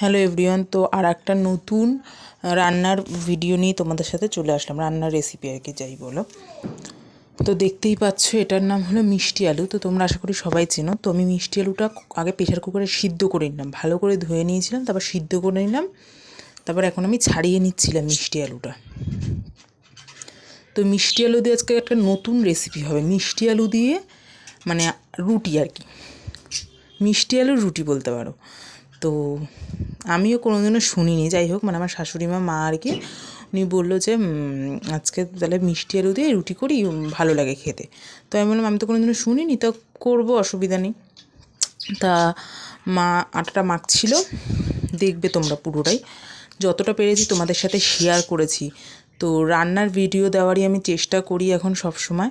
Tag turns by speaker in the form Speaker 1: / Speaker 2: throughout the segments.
Speaker 1: Hello everyone, তো আর একটা নতুন রান্নার ভিডিও নিয়ে তোমাদের সাথে চলে আসলাম। রান্নার রেসিপি আর কি, যাই বলো। তো দেখতেই পাচ্ছ, এটার নাম হলো মিষ্টি আলু। তো তোমরা আশা করি সবাই চেনো। তো আমি মিষ্টি আলুটা আগে প্রেশার কুকারে সিদ্ধ করে নিলাম। ভালো করে ধুয়ে নিয়েছিলাম, তারপর সিদ্ধ করে নিলাম। তারপর এখন আমি ছাড়িয়ে নিচ্ছিলাম মিষ্টি আলুটা। তো মিষ্টি আলু দিয়ে আজকে একটা নতুন রেসিপি হবে। মিষ্টি আলু দিয়ে মানে রুটি আর কি। মিষ্টি আলুর রুটি বলতে পারো। তো আমিও কোনোদিনও শুনিনি। যাই হোক মানে আমার শাশুড়ি মা মা আর কি, উনি বলল যে আজকে তাহলে মিষ্টি আলু দিয়ে রুটি করি ভালো লাগে খেতে। তো আমি বললাম, আমি তো কোনোদিনও শুনিনি, তো করব, অসুবিধা নেই। তা মা আটাটা মাখছিল, দেখবে তোমরা পুরোটাই। যতটা পেরেছি তোমাদের সাথে শেয়ার করেছি। তো রান্নার ভিডিও দেওয়ারই আমি চেষ্টা করি এখন সব সময়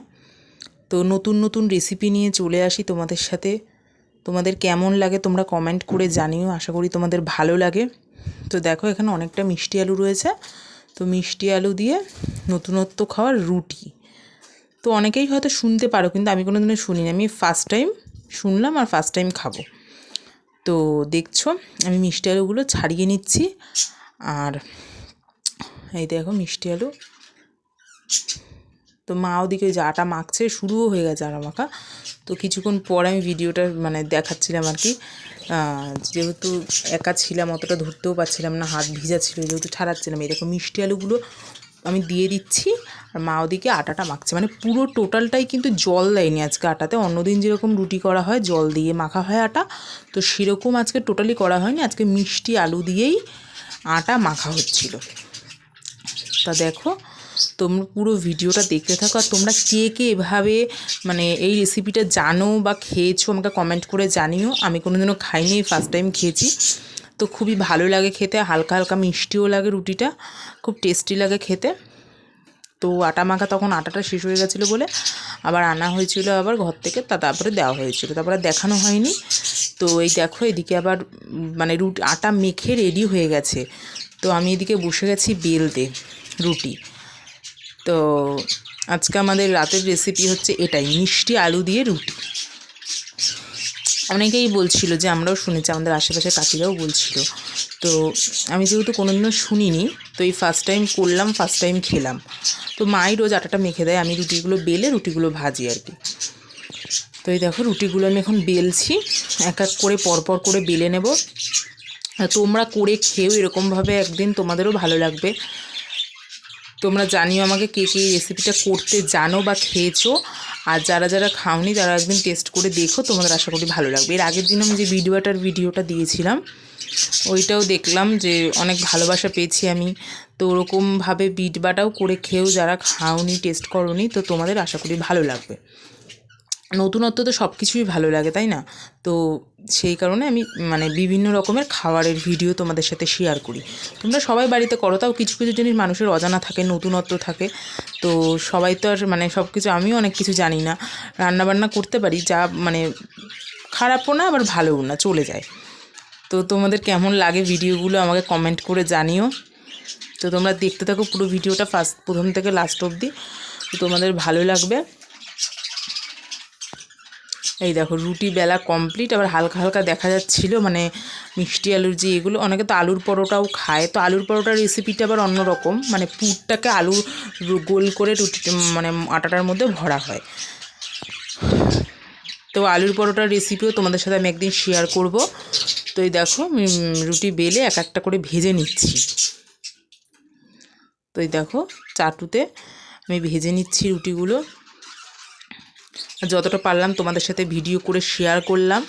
Speaker 1: তো নতুন নতুন রেসিপি নিয়ে চলে আসি তোমাদের সাথে। তোমাদের কেমন লাগে তোমরা কমেন্ট করে জানিও, আশা করি তোমাদের ভালো লাগে। তো দেখো, এখানে অনেকটা মিষ্টি আলু রয়েছে। তো মিষ্টি আলু দিয়ে নতুনত্ব খাওয়ার রুটি। তো অনেকেই হয়তো শুনতে পারো, কিন্তু আমি কোনো দিনও শুনিনি। আমি ফার্স্ট টাইম শুনলাম আর ফার্স্ট টাইম খাব। তো দেখছ, আমি মিষ্টি আলুগুলো ছাড়িয়ে নিচ্ছি। আর এই দেখো মিষ্টি আলু। তো মা ওদিকে ওই যে আটা মাখছে, শুরুও হয়ে গেছে আটা মাখা তো কিছুক্ষণ পর আমি ভিডিওটা মানে দেখাচ্ছিলাম আর কি। যেহেতু একা ছিলাম, অতটা ধরতেও পারছিলাম না, হাত ভিজা ছিল, যেহেতু ছাড়াচ্ছিলাম এরকম মিষ্টি আলুগুলো আমি দিয়ে দিচ্ছি, আর মা ওদিকে আটাটা মাখছে। মানে পুরো টোটালটাই কিন্তু জল দেয়নি আজকে আটাতে। অন্যদিন যেরকম রুটি করা হয়, জল দিয়ে মাখা হয় আটা। তো সেরকম আজকে টোটালি করা হয়নি, আজকে মিষ্টি আলু দিয়েই আটা মাখা হচ্ছিল। তা দেখো তোমরা পুরো ভিডিওটা দেখতে থাকো। আর তোমরা কে কে এভাবে মানে এই রেসিপিটা জানো বা খেয়েছো আমাকে কমেন্ট করে জানিও। আমি কোনোদিনও খাইনি ফার্স্ট টাইম খেয়েছি। তো খুবই ভালো লাগে খেতে, হালকা হালকা মিষ্টিও লাগে রুটিটা, খুব টেস্টি লাগে খেতে। তো আটা মাখা তখন আটাটা শেষ হয়ে গেছিল বলে আবার আনা হয়েছিল আবার ঘর থেকে, তা তারপরে দেওয়া হয়েছিল। তারপরে দেখানো হয়নি। তো এই দেখো, এদিকে আবার মানে রুটি, আটা মেখে রেডি হয়ে গেছে। তো আমি এদিকে বসে গেছি বেলতে রুটি। তো আজকে আমাদের রাতের রেসিপি হচ্ছে এটাই, মিষ্টি আলু দিয়ে রুটি। অনেকেই বলছিল যে আমরাও শুনেছি, আমাদের আশেপাশে কাকিরাও বলছিল। তো আমি যেহেতু কোনোদিনও শুনিনি, তো এই ফার্স্ট টাইম করলাম ফার্স্ট টাইম খেলাম। তো মাই রোজ আটাটা মেখে দেয়, আমি রুটিগুলো বেলে রুটিগুলো ভাজি আর কি। তো এই দেখো, রুটিগুলো আমি এখন বেলছি, এক এক করে পরপর করে বেলে নেব। তোমরা করে খেয়েও এরকমভাবে একদিন তোমাদেরও ভালো লাগবে। তোমরা জানিও আমাকে কে কে রেসিপিটা করতে জানো বা খেয়েছো। আর যারা যারা খাওনি, তারা একদিন টেস্ট করে দেখো, তোমাদের আশা করি ভালো লাগবে। এর আগের দিন আমি যে ভিডিওটার ভিডিওটা দিয়েছিলাম, ওইটাও দেখলাম যে অনেক ভালোবাসা পেয়েছি আমি। তো ওরকমভাবে বিট বাটাও করে খেয়েও যারা খাওনি টেস্ট করনি, তো তোমাদের আশা করি ভালো লাগবে। নতুনত্ব তো সব কিছুই ভালো লাগে, তাই না? তো সেই কারণে আমি মানে বিভিন্ন রকমের খাবারের ভিডিও তোমাদের সাথে শেয়ার করি। তোমরা সবাই বাড়িতে করো, তাও কিছু কিছু জিনিস মানুষের অজানা থাকে, নতুনত্ব থাকে। তো সবাই তো আর মানে সব কিছু আমিও অনেক কিছু জানি না। রান্নাবান্না করতে পারি, যা মানে খারাপও না, আবার ভালোও না, চলে যায়। তো তোমাদের কেমন লাগে ভিডিওগুলো আমাকে কমেন্ট করে জানিও। তো তোমরা দেখতে থাকো পুরো ভিডিওটা ফার্স্ট, প্রথম থেকে লাস্ট অবধি। তো তোমাদের ভালো লাগবে। এই দেখো রুটি বেলা কমপ্লিট আবার হালকা হালকা দেখা যাচ্ছিল মানে মিষ্টি আলুর যে এগুলো, অনেকে তো আলুর পরোটাও খায়, তো আলুর পরোটার রেসিপিটা আবার অন্যরকম মানে পুরটাকে আলু গোল করে রুটি মানে আটাটার মধ্যে ভরা হয়। তো আলুর পরোটার রেসিপিও তোমাদের সাথে আমি একদিন শেয়ার করব। তো এই দেখো রুটি বেলে এক একটা করে ভেজে নিচ্ছি। তো এই দেখো, চাটুতে আমি ভেজে নিচ্ছি রুটিগুলো। যতটা পারলাম তোমাদের সাথে ভিডিও করে শেয়ার করলাম।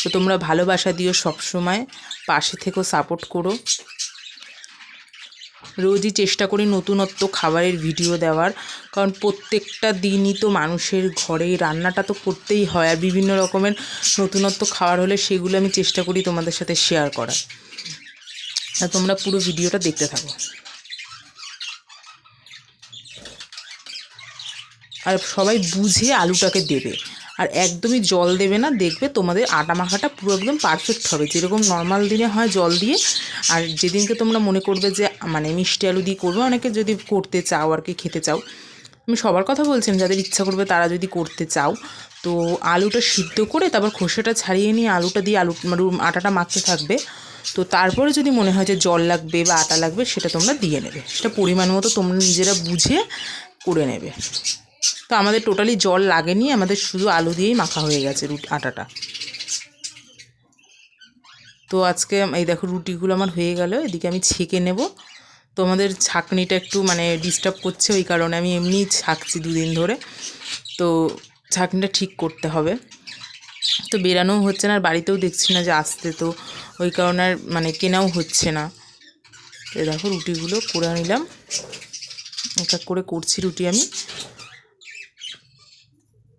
Speaker 1: তো তোমরা ভালোবাসা দিও সবসময়, পাশে থেকেও সাপোর্ট করো। রোজই চেষ্টা করি নতুনত্ব খাবারের ভিডিও দেওয়ার, কারণ প্রত্যেকটা দিনই তো মানুষের ঘরে রান্নাটা তো করতেই হয়, আর বিভিন্ন রকমের নতুনত্ব খাবার হলে সেগুলো আমি চেষ্টা করি তোমাদের সাথে শেয়ার করার। তোমরা পুরো ভিডিওটা দেখতে থাকো। আর সবাই বুঝে আলুটাকে দেবে। আর একদমই জল দেবে না, দেখবে তোমাদের আটা মাখাটা পুরো একদম পারফেক্ট হবে। যেরকম নর্মাল দিনে হয় জল দিয়ে, আর যেদিনকে তোমরা মনে করবে যে মানে মিষ্টি আলু দিয়ে করবে, অনেকে যদি করতে চাও আর কি খেতে চাও, আমি সবার কথা বলছি, যাদের ইচ্ছা করবে তারা যদি করতে চাও, তো আলুটা সিদ্ধ করে তারপর খোসাটা ছাড়িয়ে নিয়ে আলুটা দিয়ে আলু মানে আটাটা মাখতে থাকবে। তো তারপরে যদি মনে হয় যে জল লাগবে বা আটা লাগবে, সেটা তোমরা দিয়ে নেবে। সেটা পরিমাণ মতো তোমরা নিজেরা বুঝে করে নেবে। তো আমাদের টোটালি জল লাগেনি, আমাদের শুধু আলু দিয়েই মাখা হয়ে গেছে রুটি, আটাটা। তো আজকে এই দেখো রুটিগুলো আমার হয়ে গেল, এদিকে আমি ছেঁকে নেব। তো আমাদের ছাঁকনিটা একটু মানে ডিস্টার্ব করছে ওই কারণে, আমি এমনি ছাঁকছি দুদিন ধরে। তো ছাঁকনিটা ঠিক করতে হবে। তো বেরানোও হচ্ছে না, আর বাড়িতেও দেখছি না যে আসতে, তো ওই কারণে আর মানে কেনাও হচ্ছে না। তো দেখো রুটিগুলো করে নিলাম। এক করে করছি রুটি আমি।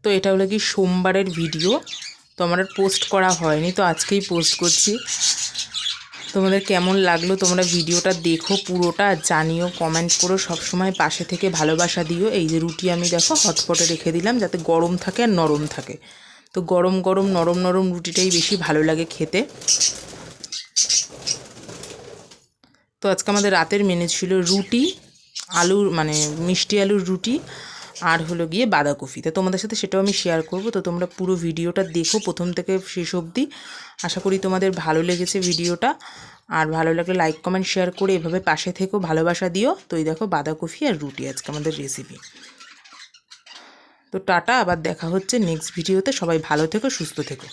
Speaker 1: তো এটা হলো কি সোমবারের ভিডিও তো আমার পোস্ট করা হয়নি, তো আজকেই পোস্ট করছি। তোমাদের কেমন লাগল তোমরা ভিডিওটা দেখো পুরোটা, জানিও কমেন্ট করো, সবসময় পাশে থেকে ভালোবাসা দিও। এই যে রুটি আমি দেখো হটপটে রেখে দিলাম যাতে গরম থাকে আর নরম থাকে। তো গরম গরম নরম নরম রুটিটাই বেশি ভালো লাগে খেতে। তো আজকে আমাদের রাতের মেনু ছিল রুটি, আলুর মানে মিষ্টি আলুর রুটি আর হলো গিয়ে বাঁধাকপি। তো তোমাদের সাথে সেটাও আমি শেয়ার করব। তো তোমরা পুরো ভিডিওটা দেখো প্রথম থেকে শেষ অবধি। আশা করি তোমাদের ভালো লেগেছে ভিডিওটা। আর ভালো লাগলে লাইক কমেন্ট শেয়ার করে এভাবে পাশে থেকেও ভালোবাসা দিও। তো এই দেখো বাঁধাকপি আর রুটি আজকে আমাদের রেসিপি তো টাটা, আবার দেখা হচ্ছে নেক্সট ভিডিওতে সবাই ভালো থেকো, সুস্থ থেকো।